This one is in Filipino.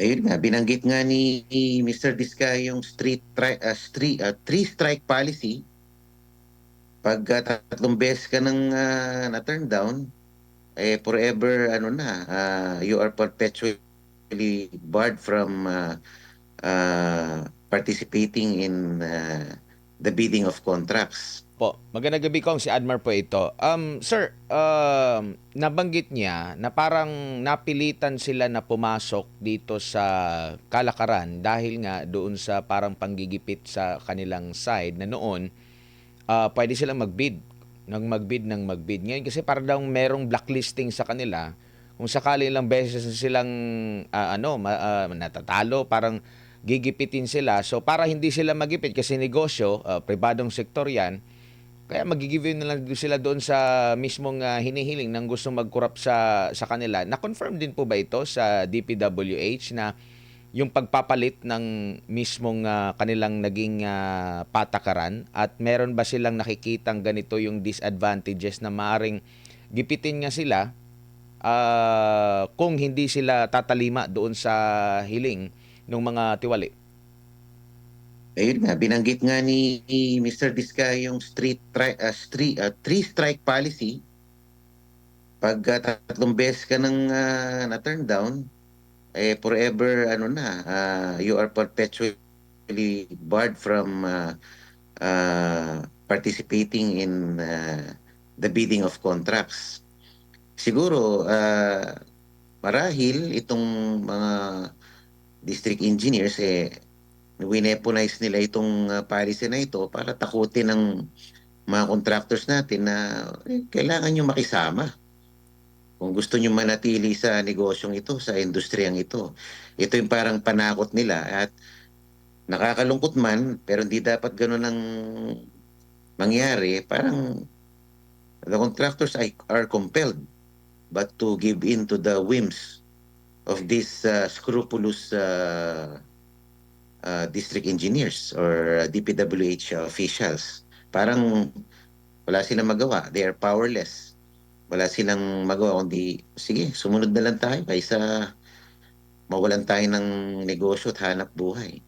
Ayun nga, binanggit nga ni Mr. Diskaya yung street tri- ah, street ah, three strike policy. Pag ah, tatlong beses ka nang ah, na-turn down, eh forever ano na, ah, you are perpetually barred from ah, ah, participating in ah, the bidding of contracts. Po, magandang gabi kong si Admar po ito. Um, sir, um, nabanggit niya na parang napilitan sila na pumasok dito sa kalakaran dahil nga doon sa parang panggigipit sa kanilang side na noon ah, pwede silang magbid nang magbid ng magbid. Ngayon kasi parang daw merong blacklisting sa kanila. Kung sakali ilang beses silang ah, ano ma- ah, natatalo, parang gigipitin sila. So para hindi sila magipit kasi negosyo, ah, pribadong sektor 'yan, kaya magigive na lang sila doon sa mismong ah, hinihiling ng gusto mag-corrupt sa sa kanila. Na-confirm din po ba ito sa DPWH na yung pagpapalit ng mismong ah, kanilang naging ah, patakaran at meron ba silang nakikitang ganito yung disadvantages na maaring gipitin nga sila ah, kung hindi sila tatalima doon sa hiling ng mga tiwali? Ayun nga, binanggit nga ni, Mr. Diskaya yung street tri- ah, street ah, three strike policy. Pag ah, tatlong beses ka nang ah, na-turn down, eh forever ano na, ah, you are perpetually barred from ah, ah, participating in ah, the bidding of contracts. Siguro ah, marahil itong mga district engineers eh wineponize nila itong uh, policy na ito para takutin ng mga contractors natin na eh, kailangan nyo makisama. Kung gusto nyo manatili sa negosyong ito, sa industriyang ito. Ito yung parang panakot nila at nakakalungkot man, pero hindi dapat ganun ang mangyari. Parang the contractors are compelled but to give in to the whims of these uh, scrupulous uh, uh, district engineers or uh, DPWH officials. Parang wala silang magawa. They are powerless. Wala silang magawa kundi, sige, sumunod na lang tayo kaysa mawalan tayo ng negosyo at hanap buhay.